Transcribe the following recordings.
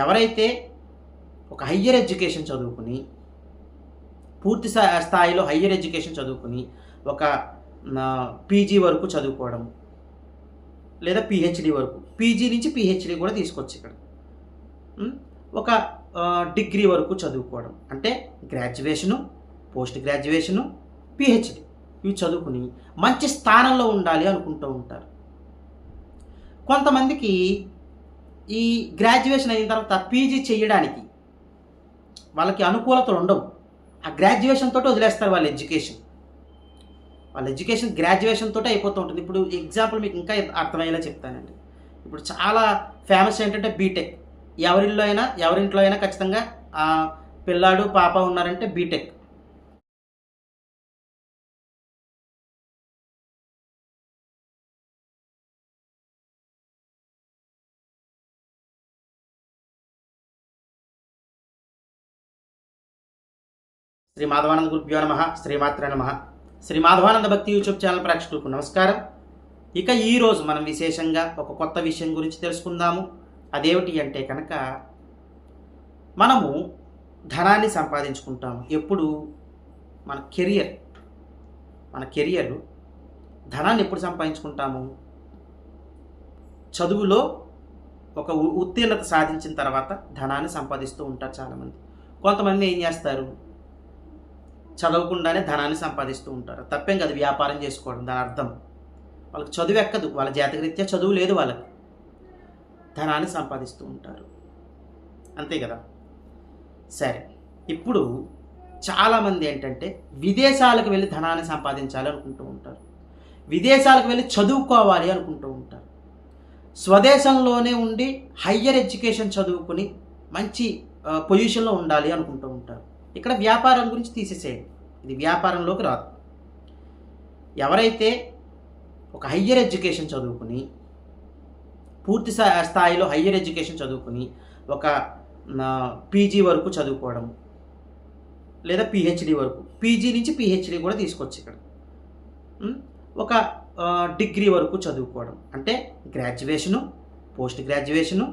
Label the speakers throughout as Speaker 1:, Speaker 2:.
Speaker 1: ఎవరైతే ఒక higher education చదువుకుని పూర్తి స్థాయిలో హయ్యర్ ఎడ్యుకేషన్ చదువుకుని ఒక పీజీ వరకు చదువుకోవడం లేదా పిహెచ్డి వరకు పీజీ నుంచి పిహెచ్డి కూడా తీసుకొచ్చి ఇక్కడ ఒక డిగ్రీ వరకు చదువుకోవడం. అంటే గ్రాడ్యుయేషను పోస్ట్ గ్రాడ్యుయేషను పిహెచ్డి ఇవి చదువుకుని మంచి స్థానంలో ఉండాలి అనుకుంటూ ఉంటారు. కొంతమందికి ఈ గ్రాడ్యుయేషన్ అయిన తర్వాత పీజీ చేయడానికి వాళ్ళకి అనుకూలతలు ఉండవు. ఆ గ్రాడ్యుయేషన్ తోటి వదిలేస్తారు వాళ్ళ ఎడ్యుకేషన్ వాళ్ళ ఎడ్యుకేషన్ గ్రాడ్యుయేషన్ తోటి అయిపోతూ ఉంటుంది. ఇప్పుడు ఎగ్జాంపుల్ మీకు ఇంకా అర్థమయ్యేలా చెప్తానండి. ఇప్పుడు చాలా ఫేమస్ ఏంటంటే బీటెక్ ఎవరిల్లో అయినా ఎవరింట్లో అయినా ఖచ్చితంగా పిల్లాడు పాప ఉన్నారంటే బీటెక్ శ్రీ మాధవానంద గురుభ్యో నమ శ్రీమాత్ర నమ. శ్రీ మాధవానంద భక్తి యూట్యూబ్ ఛానల్ ప్రేక్షకులకు నమస్కారం. ఇక ఈరోజు మనం విశేషంగా ఒక కొత్త విషయం గురించి తెలుసుకుందాము. అదేమిటి అంటే కనుక మనము ధనాన్ని సంపాదించుకుంటాము. ఎప్పుడు? మన కెరియర్. మన కెరియర్ ధనాన్ని ఎప్పుడు సంపాదించుకుంటాము? చదువులో ఒక ఉత్తీర్ణత సాధించిన తర్వాత ధనాన్ని సంపాదిస్తూ ఉంటారు చాలామంది. కొంతమంది ఏం చేస్తారు? చదవకుండానే ధనాన్ని సంపాదిస్తూ ఉంటారు. తప్పేం కాదు వ్యాపారం చేసుకోవడం దాని అర్థం. వాళ్ళకి చదువు ఎక్కదు వాళ్ళ జాతకరీత్యా చదువు లేదు వాళ్ళకి. ధనాన్ని సంపాదిస్తూ ఉంటారు. అంతే కదా? సరే ఇప్పుడు చాలామంది ఏంటంటే విదేశాలకు వెళ్ళి ధనాన్ని సంపాదించాలి అనుకుంటూ ఉంటారు. విదేశాలకు వెళ్ళి చదువుకోవాలి అనుకుంటూ ఉంటారు. స్వదేశంలోనే ఉండి హయ్యర్ ఎడ్యుకేషన్ చదువుకుని మంచి పొజిషన్లో ఉండాలి అనుకుంటూ ఉంటారు. ఇక్కడ వ్యాపారం గురించి తీసేసేయండి. ఇది వ్యాపారంలోకి రాదు. ఎవరైతే ఒక హయ్యర్ ఎడ్యుకేషన్ చదువుకుని పూర్తి స్థాయిలో హయ్యర్ ఎడ్యుకేషన్ చదువుకుని ఒక పీజీ వరకు చదువుకోవడం లేదా పిహెచ్డి వరకు పీజీ నుంచి పిహెచ్డి కూడా తీసుకోవచ్చు ఇక్కడ. ఒక డిగ్రీ వరకు చదువుకోవడం అంటే గ్రాడ్యుయేషను పోస్ట్ గ్రాడ్యుయేషను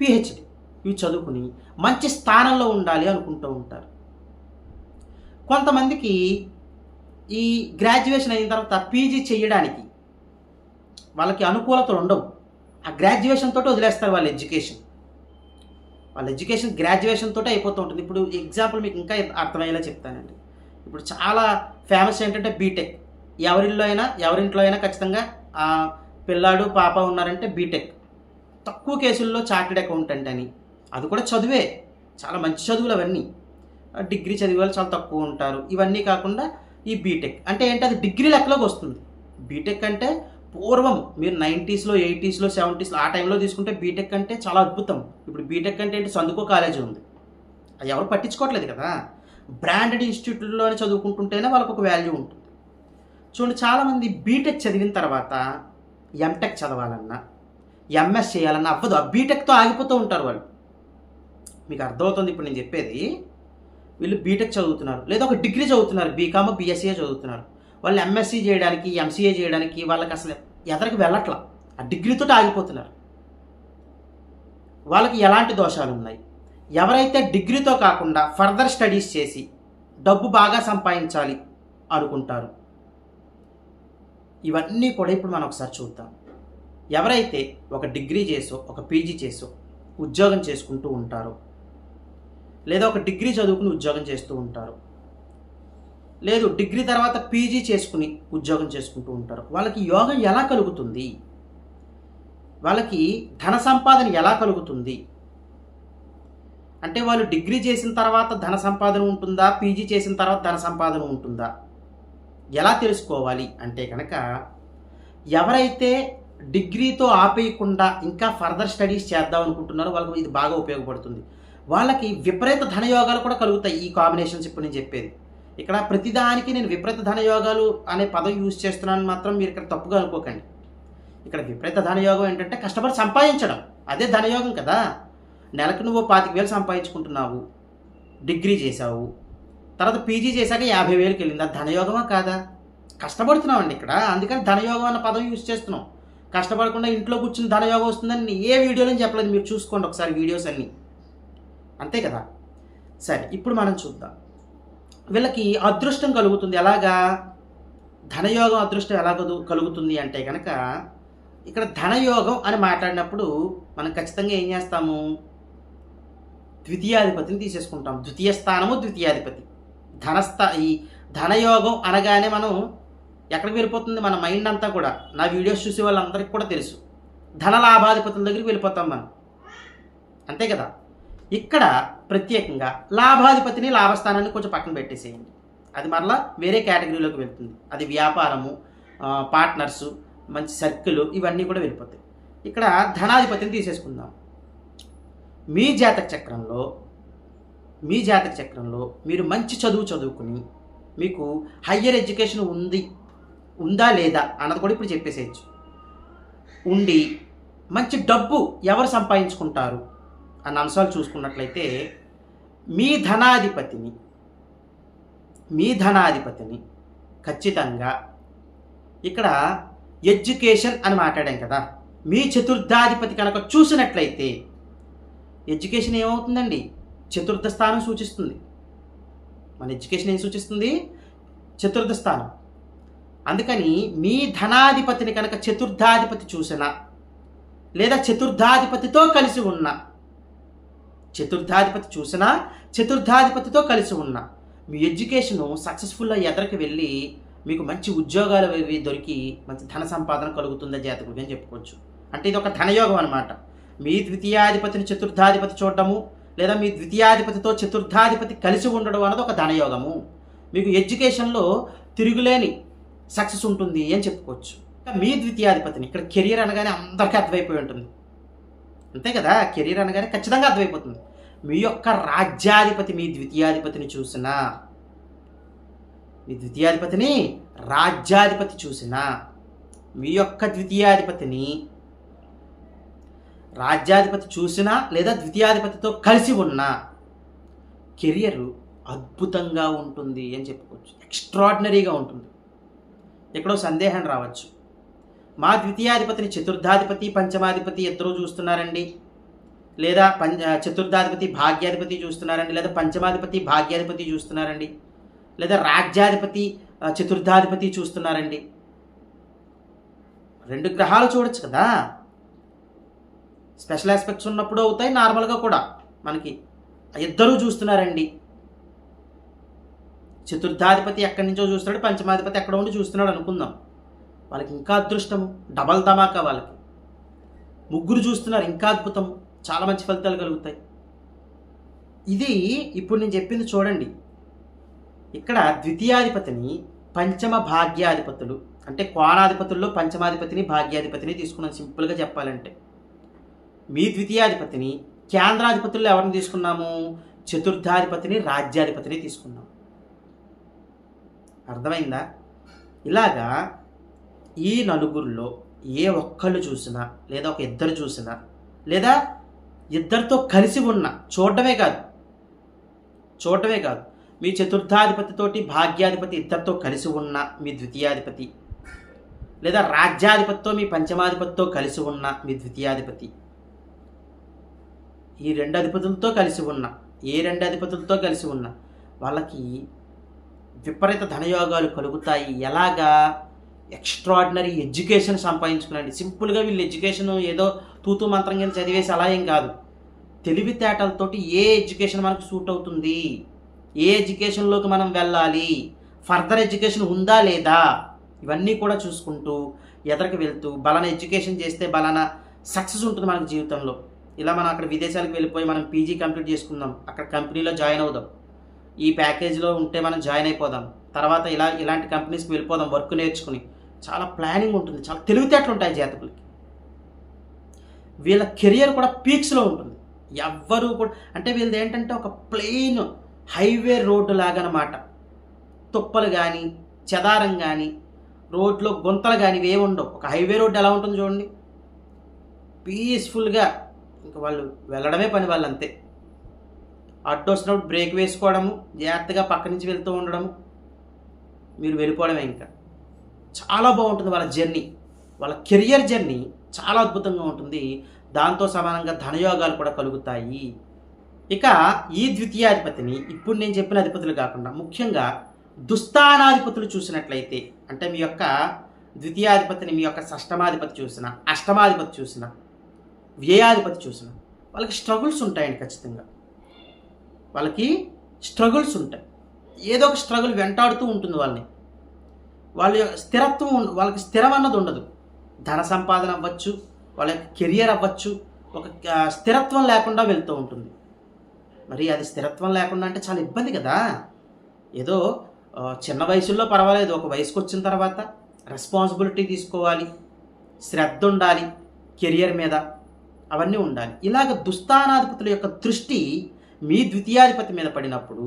Speaker 1: పిహెచ్డి ఇవి చదువుకుని మంచి స్థానంలో ఉండాలి అనుకుంటూ ఉంటారు. కొంతమందికి ఈ గ్రాడ్యుయేషన్ అయిన తర్వాత పీజీ చేయడానికి వాళ్ళకి అనుకూలతలు ఉండవు. ఆ గ్రాడ్యుయేషన్ తోటి వదిలేస్తారు వాళ్ళ ఎడ్యుకేషన్ వాళ్ళ ఎడ్యుకేషన్ గ్రాడ్యుయేషన్ తోటే అయిపోతూ ఉంటుంది. ఇప్పుడు ఎగ్జాంపుల్ మీకు ఇంకా అర్థమయ్యేలా చెప్తానండి. ఇప్పుడు చాలా ఫేమస్ ఏంటంటే బీటెక్ ఎవరిల్లో అయినా ఎవరింట్లో అయినా ఖచ్చితంగా పిల్లాడు పాప ఉన్నారంటే బీటెక్ తక్కువ కేసుల్లో చార్టెడ్ అకౌంటెంట్ అని. అది కూడా చదువే. చాలా మంచి చదువులు అవన్నీ. డిగ్రీ చదివే వాళ్ళు చాలా తక్కువ ఉంటారు. ఇవన్నీ కాకుండా ఈ బీటెక్ అంటే ఏంటి? అది డిగ్రీ లెక్కలోకి వస్తుంది. బీటెక్ అంటే పూర్వం మీరు నైంటీస్లో ఎయిటీస్లో సెవెంటీస్లో ఆ టైంలో తీసుకుంటే బీటెక్ అంటే చాలా అద్భుతం. ఇప్పుడు బీటెక్ అంటే ఏంటి? సందుకో కాలేజ్ ఉంది. అది ఎవరు పట్టించుకోవట్లేదు కదా. బ్రాండెడ్ ఇన్స్టిట్యూట్లోనే చదువుకుంటుంటేనే వాళ్ళకు ఒక వాల్యూ ఉంటుంది. చూడండి చాలామంది బీటెక్ చదివిన తర్వాత ఎంటెక్ చదవాలన్నా ఎంఎస్ చేయాలన్నా అవ్వదు. ఆ బీటెక్తో ఆగిపోతూ ఉంటారు వాళ్ళు. మీకు అర్థమవుతుంది ఇప్పుడు నేను చెప్పేది. వీళ్ళు బీటెక్ చదువుతున్నారు. లేదా ఒక డిగ్రీ చదువుతున్నారు. బీకామ్ బీఎస్సీఏ చదువుతున్నారు. వాళ్ళు ఎంఎస్సీ చేయడానికి ఎంసీఏ చేయడానికి వాళ్ళకి అసలు ఎదరికి వెళ్ళట్లా. ఆ డిగ్రీతో ఆగిపోతున్నారు. వాళ్ళకి ఎలాంటి దోషాలు ఉన్నాయి? ఎవరైతే డిగ్రీతో కాకుండా ఫర్దర్ స్టడీస్ చేసి డబ్బు బాగా సంపాదించాలి అనుకుంటారు? ఇవన్నీ కూడా ఇప్పుడు మనం ఒకసారి చూద్దాం. ఎవరైతే ఒక డిగ్రీ చేసో ఒక పీజీ చేసో ఉద్యోగం చేసుకుంటూ ఉంటారో లేదా ఒక డిగ్రీ చదువుకుని ఉద్యోగం చేస్తూ ఉంటారు. లేదు డిగ్రీ తర్వాత పీజీ చేసుకుని ఉద్యోగం చేసుకుంటూ ఉంటారు. వాళ్ళకి యోగం ఎలా కలుగుతుంది? వాళ్ళకి ధన సంపాదన ఎలా కలుగుతుంది? అంటే వాళ్ళు డిగ్రీ చేసిన తర్వాత ధన సంపాదన ఉంటుందా? పీజీ చేసిన తర్వాత ధన సంపాదన ఉంటుందా? ఎలా తెలుసుకోవాలి? అంటే కనుక ఎవరైతే డిగ్రీతో ఆపేయకుండా ఇంకా ఫర్దర్ స్టడీస్ చేద్దాం అనుకుంటున్నారో వాళ్ళకి ఇది బాగా ఉపయోగపడుతుంది. వాళ్ళకి విపరీత ధనయోగాలు కూడా కలుగుతాయి ఈ కాంబినేషన్స్ ఇప్పుడు నేను చెప్పేది. ఇక్కడ ప్రతిదానికి నేను విపరీత ధనయోగాలు అనే పదం యూజ్ చేస్తున్నాను మాత్రం మీరు ఇక్కడ తప్పుగా అనుకోకండి. ఇక్కడ విపరీత ధనయోగం ఏంటంటే కష్టపడి సంపాదించడం. అదే ధనయోగం కదా. నెలకు నువ్వు పాతిక వేలు సంపాదించుకుంటున్నావు. డిగ్రీ చేసావు తర్వాత పీజీ చేశాక యాభై వేలకు వెళ్ళింది. అది ధనయోగమా కాదా? కష్టపడుతున్నామండి ఇక్కడ. అందుకని ధనయోగం అన్న పదం యూజ్ చేస్తున్నాం. కష్టపడకుండా ఇంట్లో కూర్చుని ధనయోగం వస్తుందని ఏ వీడియోలో చెప్పలేదు. మీరు చూసుకోండి ఒకసారి వీడియోస్ అన్నీ. అంతే కదా? సరే ఇప్పుడు మనం చూద్దాం. వీళ్ళకి అదృష్టం కలుగుతుంది ఎలాగా? ధనయోగం అదృష్టం ఎలా కలుగుతుంది అంటే కనుక ఇక్కడ ధనయోగం అని మాట్లాడినప్పుడు మనం ఖచ్చితంగా ఏం చేస్తాము? ద్వితీయాధిపతిని తీసేసుకుంటాం. ద్వితీయ స్థానము ద్వితీయాధిపతి. ధనస్థా ఈ ధనయోగం అనగానే మనం ఎక్కడికి వెళ్ళిపోతుంది? మన మైండ్ అంతా కూడా. నా వీడియోస్ చూసే వాళ్ళందరికీ కూడా తెలుసు. ధన లాభాధిపతుల దగ్గరికి వెళ్ళిపోతాం మనం. అంతే కదా? ఇక్కడ ప్రత్యేకంగా లాభాధిపతిని లాభస్థానాన్ని కొంచెం పక్కన పెట్టేసేయండి. అది మరలా వేరే కేటగిరీలోకి వెళ్తుంది. అది వ్యాపారము పార్ట్నర్సు మంచి సర్కిల్ ఇవన్నీ కూడా వెళ్ళిపోతాయి. ఇక్కడ ధనాధిపతిని తీసేసుకుందాం. మీ జాతక చక్రంలో మీ జాతక చక్రంలో మీరు మంచి చదువు చదువుకుని మీకు హయ్యర్ ఎడ్యుకేషన్ ఉంది ఉందా లేదా అన్నది కూడా ఇప్పుడు చెప్పేసేయచ్చు. ఉండి మంచి డబ్బు ఎవరు సంపాదించుకుంటారు? అన్న అంశాలు చూసుకున్నట్లయితే మీ ధనాధిపతిని మీ ధనాధిపతిని ఖచ్చితంగా ఇక్కడ ఎడ్యుకేషన్ అని మాట్లాడాం కదా మీ చతుర్థాధిపతి కనుక చూసినట్లయితే ఎడ్యుకేషన్ ఏమవుతుందండి? చతుర్థ స్థానం సూచిస్తుంది. మన ఎడ్యుకేషన్ ఏం సూచిస్తుంది? చతుర్థ స్థానం. అందుకని మీ ధనాధిపతిని కనుక చతుర్థాధిపతి చూసిన లేదా చతుర్థాధిపతితో కలిసి ఉన్న చతుర్థాధిపతి చూసినా చతుర్థాధిపతితో కలిసి ఉన్న మీ ఎడ్యుకేషను సక్సెస్ఫుల్గా ఎదరికి వెళ్ళి మీకు మంచి ఉద్యోగాలు అవి దొరికి మంచి ధన సంపాదన కలుగుతుందా జాతకుడికి అని చెప్పుకోవచ్చు. అంటే ఇది ఒక ధనయోగం అనమాట మీ ద్వితీయాధిపతిని చతుర్థాధిపతి చూడటము లేదా మీ ద్వితీయాధిపతితో చతుర్థాధిపతి కలిసి ఉండడం అన్నది ఒక ధనయోగము. మీకు ఎడ్యుకేషన్లో తిరుగులేని సక్సెస్ ఉంటుంది అని చెప్పుకోవచ్చు. మీ ద్వితీయాధిపతిని ఇక్కడ కెరియర్ అనగానే అందరికీ అర్థమైపోయి ఉంటుంది. అంతే కదా? కెరీర్ అనగానే ఖచ్చితంగా అర్థమైపోతుంది. మీ యొక్క రాజ్యాధిపతి మీ ద్వితీయాధిపతిని చూసినా మీ ద్వితీయాధిపతిని రాజ్యాధిపతి చూసినా మీ యొక్క ద్వితీయాధిపతిని రాజ్యాధిపతి చూసినా లేదా ద్వితీయాధిపతితో కలిసి ఉన్న కెరియర్ అద్భుతంగా ఉంటుంది అని చెప్పుకోవచ్చు. ఎక్స్ట్రాడినరీగా ఉంటుంది. ఎక్కడో సందేహం రావచ్చు. మా ద్వితీయాధిపతిని చతుర్థాధిపతి పంచమాధిపతి ఇద్దరు చూస్తున్నారండి. లేదా పం చతుర్థాధిపతి భాగ్యాధిపతి చూస్తున్నారండి. లేదా పంచమాధిపతి భాగ్యాధిపతి చూస్తున్నారండి. లేదా రాజ్యాధిపతి చతుర్థాధిపతి చూస్తున్నారండి. రెండు గ్రహాలు చూడొచ్చు కదా. స్పెషల్ ఆస్పెక్ట్స్ ఉన్నప్పుడు అవుతాయి నార్మల్గా కూడా మనకి. ఇద్దరూ చూస్తున్నారండి. చతుర్థాధిపతి ఎక్కడి నుంచో చూస్తున్నాడు పంచమాధిపతి ఎక్కడ ఉండి చూస్తున్నాడు అనుకుందాం. వాళ్ళకి ఇంకా అదృష్టం డబల్ ధమాకా వాళ్ళకి. ముగ్గురు చూస్తున్నారు ఇంకా అద్భుతం. చాలా మంచి ఫలితాలు కలుగుతాయి. ఇది ఇప్పుడు నేను చెప్పింది చూడండి. ఇక్కడ ద్వితీయాధిపతిని పంచమ భాగ్యాధిపతులు అంటే కోణాధిపతుల్లో పంచమాధిపతిని భాగ్యాధిపతిని తీసుకున్నాం సింపుల్గా చెప్పాలంటే మీ ద్వితీయాధిపతిని కేంద్రాధిపతుల్లో ఎవరిని తీసుకున్నాము? చతుర్థాధిపతిని రాజ్యాధిపతిని తీసుకున్నాం. అర్థమైందా? ఇలాగా ఈ నలుగురిలో ఏ ఒక్కళ్ళు చూసినా లేదా ఒక ఇద్దరు చూసినా లేదా ఇద్దరితో కలిసి ఉన్న చూడటమే కాదు. చూడటమే కాదు. మీ చతుర్థాధిపతితోటి భాగ్యాధిపతి ఇద్దరితో కలిసి ఉన్న మీ ద్వితీయాధిపతి లేదా రాజ్యాధిపతితో మీ పంచమాధిపతితో కలిసి ఉన్న మీ ద్వితీయాధిపతి. ఈ రెండు అధిపతులతో కలిసి ఉన్న ఏ రెండు అధిపతులతో కలిసి ఉన్న వాళ్ళకి విపరీత ధనయోగాలు కలుగుతాయి. ఎలాగా? ఎక్స్ట్రాడినరీ ఎడ్యుకేషన్ సంపాదించుకునండి సింపుల్గా వీళ్ళు ఎడ్యుకేషన్ ఏదో తూతు మంత్రం కింద చదివేసి అలా ఏం కాదు. తెలివితేటలతోటి ఏ ఎడ్యుకేషన్ మనకు సూట్ అవుతుంది? ఏ ఎడ్యుకేషన్లోకి మనం వెళ్ళాలి? ఫర్దర్ ఎడ్యుకేషన్ ఉందా లేదా? ఇవన్నీ కూడా చూసుకుంటూ ఎదరికి వెళ్తూ బలానా ఎడ్యుకేషన్ చేస్తే బలానా సక్సెస్ ఉంటుంది మనకు జీవితంలో. ఇలా మనం అక్కడ విదేశాలకు వెళ్ళిపోయి మనం పీజీ కంప్లీట్ చేసుకుందాం. అక్కడ కంపెనీలో జాయిన్ అవుదాం. ఈ ప్యాకేజ్లో ఉంటే మనం జాయిన్ అయిపోదాం. తర్వాత ఇలా ఇలాంటి కంపెనీస్కి వెళ్ళిపోదాం వర్క్ నేర్చుకుని. చాలా ప్లానింగ్ ఉంటుంది. చాలా తెలివితేటలు ఉంటాయి జాతకులకి. వీళ్ళ కెరియర్ కూడా పీక్స్లో ఉంటుంది. ఎవ్వరూ కూడా అంటే వీళ్ళది ఏంటంటే ఒక ప్లెయిన్ హైవే రోడ్డు లాగనమాట. తుప్పలు కానీ చెదారం కానీ రోడ్లో గుంతలు కానీ ఇవేమి ఉండవు. ఒక హైవే రోడ్డు ఎలా ఉంటుంది చూడండి. పీస్ఫుల్గా ఇంకా వాళ్ళు వెళ్ళడమే పని వాళ్ళు అంతే అడ్డు వచ్చినప్పుడు బ్రేక్ వేసుకోవడము జాగ్రత్తగా పక్క నుంచి వెళ్తూ ఉండడము. మీరు వెళ్ళిపోవడమే ఇంకా. చాలా బాగుంటుంది వాళ్ళ జర్నీ. వాళ్ళ కెరియర్ జర్నీ చాలా అద్భుతంగా ఉంటుంది. దాంతో సమానంగా ధనయోగాలు కూడా కలుగుతాయి. ఇక ఈ ద్వితీయాధిపతిని ఇప్పుడు నేను చెప్పిన అధిపతులు కాకుండా ముఖ్యంగా దుస్థానాధిపతులు చూసినట్లయితే అంటే మీ యొక్క ద్వితీయాధిపతిని మీ యొక్క షష్టమాధిపతి చూసిన అష్టమాధిపతి చూసిన వ్యయాధిపతి చూసిన వాళ్ళకి స్ట్రగుల్స్ ఉంటాయండి ఖచ్చితంగా. వాళ్ళకి స్ట్రగుల్స్ ఉంటాయి. ఏదో ఒక స్ట్రగుల్ వెంటాడుతూ ఉంటుంది వాళ్ళని. వాళ్ళ యొక్క స్థిరత్వం వాళ్ళకి స్థిరం అన్నది ఉండదు. ధన సంపాదన అవ్వచ్చు వాళ్ళ యొక్క కెరియర్ అవ్వచ్చు ఒక స్థిరత్వం లేకుండా వెళ్తూ ఉంటుంది. మరి అది స్థిరత్వం లేకుండా అంటే చాలా ఇబ్బంది కదా. ఏదో చిన్న వయసులో పర్వాలేదు ఒక వయసుకు వచ్చిన తర్వాత రెస్పాన్సిబిలిటీ తీసుకోవాలి శ్రద్ధ ఉండాలి కెరియర్ మీద అవన్నీ ఉండాలి. ఇలాగ దుస్థానాధిపతుల యొక్క దృష్టి మీ ద్వితీయాధిపతి మీద పడినప్పుడు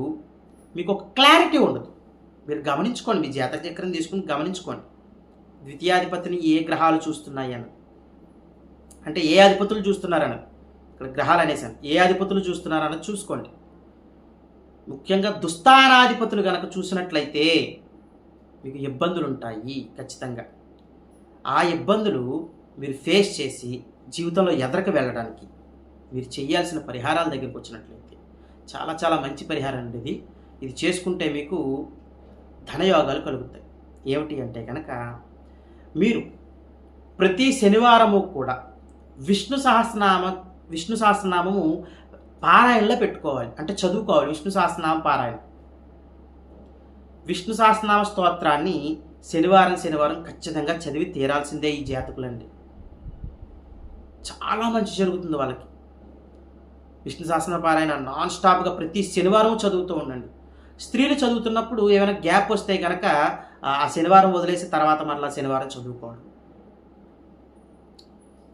Speaker 1: మీకు ఒక క్లారిటీ ఉండదు. మీరు గమనించుకోండి మీ జాతక చక్రం తీసుకుని గమనించుకోండి. ద్వితీయాధిపతిని ఏ గ్రహాలు చూస్తున్నాయని. అంటే ఏ అధిపతులు చూస్తున్నారని. ఇక్కడ గ్రహాలు అనేసాను ఏ అధిపతులు చూస్తున్నారని చూసుకోండి. ముఖ్యంగా దుస్థానాధిపతులు కనుక చూసినట్లయితే మీకు ఇబ్బందులు ఉంటాయి ఖచ్చితంగా. ఆ ఇబ్బందులు మీరు ఫేస్ చేసి జీవితంలో ఎదరకు వెళ్ళడానికి మీరు చేయాల్సిన పరిహారాల దగ్గరికి వచ్చినట్లయితే. చాలా చాలా మంచి పరిహారం అండి ఇది. ఇది చేసుకుంటే మీకు ధనయోగాలు కలుగుతాయి. ఏమిటి అంటే కనుక మీరు ప్రతి శనివారము కూడా విష్ణు సహస్రనామ విష్ణు సహస్రనామము పారాయణలో పెట్టుకోవాలి. అంటే చదువుకోవాలి. విష్ణు సహస్రనామ పారాయణ. విష్ణు సహస్రనామ స్తోత్రాన్ని శనివారం శనివారం ఖచ్చితంగా చదివి తీరాల్సిందే ఈ జాతకులండి. చాలా మంచి జరుగుతుంది వాళ్ళకి. విష్ణు సహస్రనామ పారాయణ నాన్ స్టాప్గా ప్రతి శనివారం చదువుతూ ఉండండి. స్త్రీలు చదువుతున్నప్పుడు ఏమైనా గ్యాప్ వస్తే కనుక ఆ శనివారం వదిలేసి తర్వాత మరలా శనివారం చదువుకోవడం.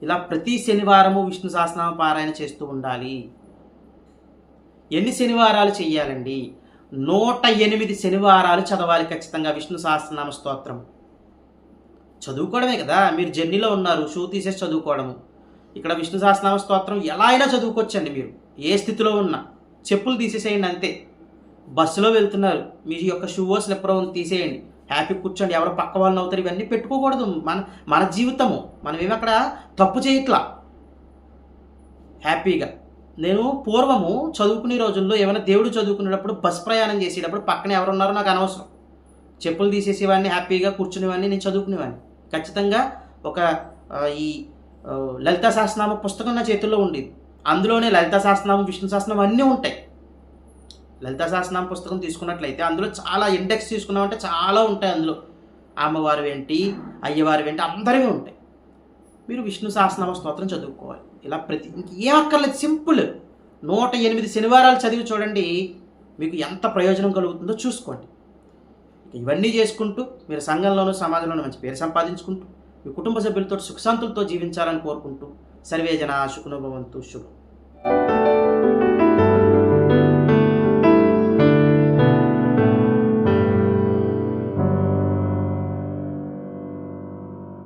Speaker 1: ఇలా ప్రతి శనివారము విష్ణు సహస్రనామ పారాయణ చేస్తూ ఉండాలి. ఎన్ని శనివారాలు చెయ్యాలండి? నూట ఎనిమిది శనివారాలు చదవాలి ఖచ్చితంగా విష్ణు సహస్రనామ స్తోత్రం. చదువుకోవడమే కదా మీరు జర్నీలో ఉన్నారు షూ తీసేసి చదువుకోవడము. ఇక్కడ విష్ణు సహస్రనామ స్తోత్రం ఎలా అయినా చదువుకోవచ్చండి మీరు ఏ స్థితిలో ఉన్నా. చెప్పులు తీసేసేయండి అంతే. బస్సులో వెళ్తున్నారు. మీ యొక్క షూ స్లిప్పర్ తీసేయండి. హ్యాపీ కూర్చోండి. ఎవరో పక్క వాళ్ళని అవుతారు. ఇవన్నీ పెట్టుకోకూడదు. మన మన జీవితము. మనం ఏమి అక్కడ తప్పు చేయట్లా? హ్యాపీగా నేను పూర్వము చదువుకునే రోజుల్లో ఏమైనా దేవుడు చదువుకునేటప్పుడు బస్ ప్రయాణం చేసేటప్పుడు పక్కన ఎవరు ఉన్నారో నాకు అనవసరం. చెప్పులు తీసేసేవాడిని హ్యాపీగా కూర్చునేవాడిని నేను చదువుకునేవాడిని. ఖచ్చితంగా ఒక ఈ లలిత సహస్రనామ పుస్తకం నా చేతుల్లో ఉండేది. అందులోనే లలిత సహస్రనామం విష్ణు సహస్రనామం అన్నీ ఉంటాయి. లలిత సహస్రనామ పుస్తకం తీసుకున్నట్లయితే అందులో చాలా ఇండెక్స్ తీసుకున్నామంటే చాలా ఉంటాయి అందులో. అమ్మవారు ఏంటి అయ్యవారు ఏంటి అందరివి ఉంటాయి. మీరు విష్ణు సహస్రనామ స్తోత్రం చదువుకోవాలి. ఇలా ప్రతి ఇంకేం అక్కర్లేదు సింపుల్. నూట ఎనిమిది శనివారాలు చదివి చూడండి మీకు ఎంత ప్రయోజనం కలుగుతుందో చూసుకోండి. ఇవన్నీ చేసుకుంటూ మీరు సంఘంలోనూ సమాజంలోనూ మంచి పేరు సంపాదించుకుంటూ మీ కుటుంబ సభ్యులతో సుఖశాంతులతో జీవించాలని కోరుకుంటూ సర్వేజన సుఖనుభవంతు శుభం.